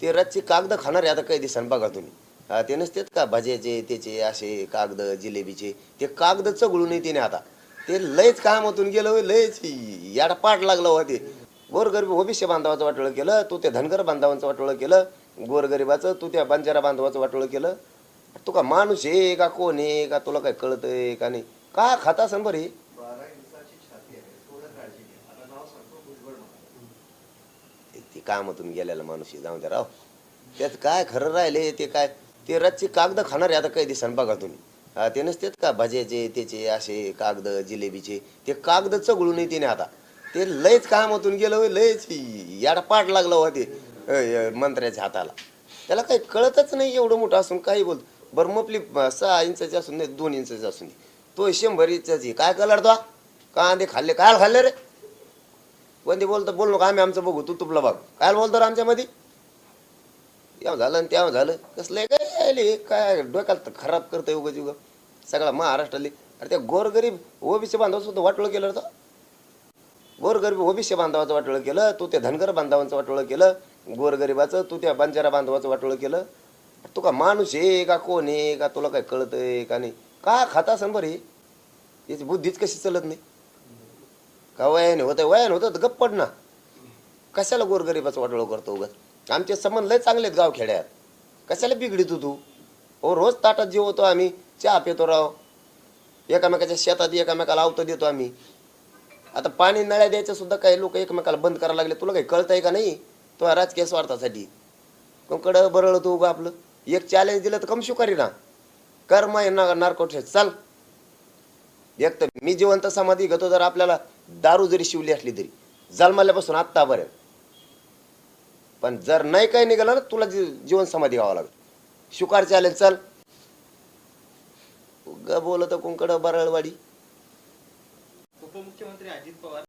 ते रातची कागद खाणार आहे आता काही दिसान बघा तुम्ही. हा, ते नसतेत का भाज्याचे त्याचे असे कागद जिलेबीचे ते कागद चगळून ना आता. ते लयच कामातून गेलं होय, लयच याडा पाठ लागलं होते गोरगरीब ओबीसी बांधवाचं वाटोळं केलं तू त्या धनगर बांधवांचं वाटोळं केलं गोरगरिबाचं तू त्या बंजारा बांधवाचं वाटोळं केलं. तू का माणूस आहे का कोण आहे का तुला काय कळतंय का नाही? का खाता असन बरं ती कामातून गेलेला माणूस आहे, जाऊन द्या राव. त्यात काय खरं राहिले ते काय? ते रातची कागद खाणार आता काही दिसान बघा तुम्ही. हा, ते नसतेत का? भाज्याचे त्याचे असे कागद जिलेबीचे ते कागद चगळून तिने आता. ते लयच कामातून गेलं होय, लयच याडा पाठ लागला हो ते मंत्र्याच्या हाताला. त्याला काही कळतच नाही एवढं मोठं असून काही बोल बरं मपली सहा इंचाची असून नाही दोन इंचाची असून दे. तो शंभर इंचाची काय कलर तो? कांदे खाल्ले काय खाल्ले रे. कोणते बोलतो बोल नका आम्ही आमचं बघू तू तुपला बघ. काय बोलतो आमच्यामध्ये. यावं झालं आणि त्याव झालं. कसलं काय यायले काय डोक्याला तर खराब करतंय उगाच युग सगळा महाराष्ट्राले अरे त्या गोरगरीब ओबीसी बांधव सुद्धा वाटोळं केलं तर गोरगरीब ओबीसी बांधवाचं वाटोळं केलं तू त्या धनगर बांधवांचं वाटोळं केलं गोरगरिबाचं तू त्या बंजारा बांधवाचं वाटोळं केलं. तू का माणूस आहे का कोण आहे का तुला काय कळतं आहे का नाही? का खाता असन बरं हे? याची बुद्धीच कशी चलत नाही? का वयाने होतं वयाने होतं तर गप्प पड ना. कशाला गोरगरिबाचं वाटोळं करतो उगाच? आमचे संबंध लय चांगले आहेत गावखेड्यात. कशाला बिघडितो तू हो रोज ताटात जेवतो आम्ही चहा पितो राव. एकामेकाच्या शेतात एकामेकाला आवतं देतो आम्ही. आता पाणी नळ्या द्यायचं सुद्धा काही लोक एकमेकाला बंद करायला लागले. तुला काही कळतंय का नाही? तो राजकीय स्वार्थासाठी. कडं बरळ तू उगा आपलं? एक चॅलेंज दिलं तर कम शुकारी ना. कर मग ना नारकोट चल. एक तर मी जिवंत समाधी घेतो जर आपल्याला दारू जरी शिवली असली तरी. जन्मल्यापासून आत्तापर्यंत पण जर नाही काही निघालं ना तुला जी- जीवन समाधी घ्यावं लागेल. शुकार चालेल चल. ग बोलत कुंकड बरळवाडी. उपमुख्यमंत्री अजित पवार.